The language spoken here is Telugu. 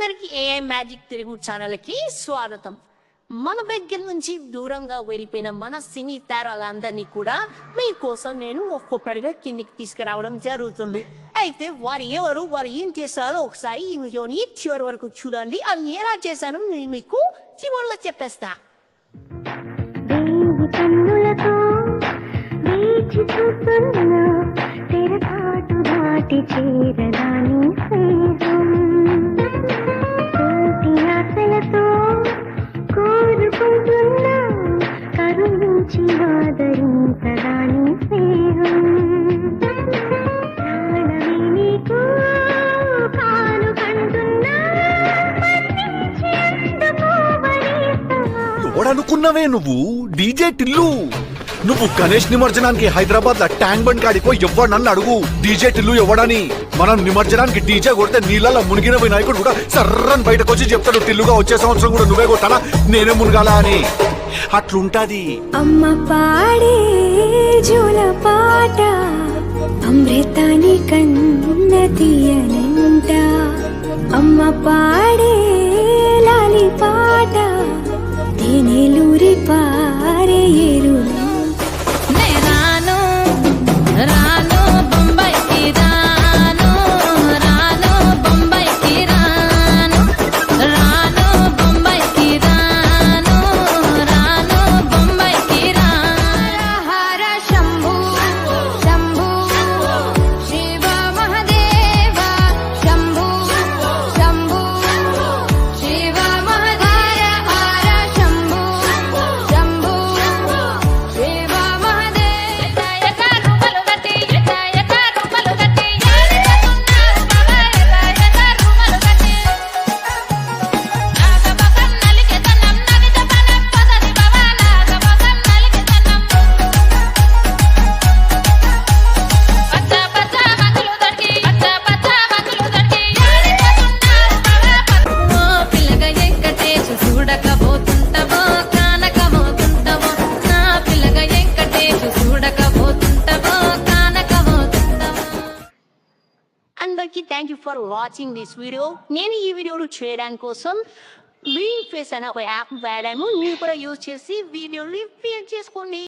అందరికీ ఏఐ మ్యాజిక్ తెలుగు ఛానల్కి స్వాగతం. మన దగ్గర నుంచి దూరంగా వెళ్ళిపోయిన మన సినీ తారాలందరినీ కూడా మీకోసం నేను ఒక్కొక్కరిగా కిందికి తీసుకురావడం జరుగుతుంది. అయితే వారు ఎవరు వారు ఏం చేస్తారో ఒకసారి ఈ వీడియోని చివరి వరకు చూడండి. అది ఎలా చేశానో నేను మీకు చివరిలో చెప్పేస్తా. చూస్తున్నా తెరపాటు దాటి చేరదాని స్నేహం. కోరుకుంటున్నా కరుణించి ఆదరించదాని స్నేహం. ప్రాణమే ఎవడనుకున్నవే నువ్వు డీజే టిల్లు. నువ్వు గణేష్ నిమజ్జనానికి హైదరాబాద్లో ట్యాంక్ బండ్ కాడిపో ఎవ్వడు నన్ను అడుగు. డీజే టిల్లు ఎవడని మనం నిమజ్జనానికి డీజే కొడితే నీళ్ళలో మునిగిన వినాయకుడు కూడా సర్రని బయటకు వచ్చి చెప్తాడు టిల్లుగా వచ్చే సంవత్సరం కూడా నువ్వే కొట్టాలా? నేనే మునగాల అని. అట్లుంటది. అమ్మ పాడే జూల పాట అమృతాని కన్న తీయనంట. అమ్మ పాడే అందరికీ thank you for watching this video నేను ఈ వీడియోలు చేయడానికి కోసం గ్రీన్ ఫేస్ అనే ఒక యాప్ వాడాను. మీరు కూడా యూజ్ చేసి వీడియోని ఫీల్ చేసుకోండి.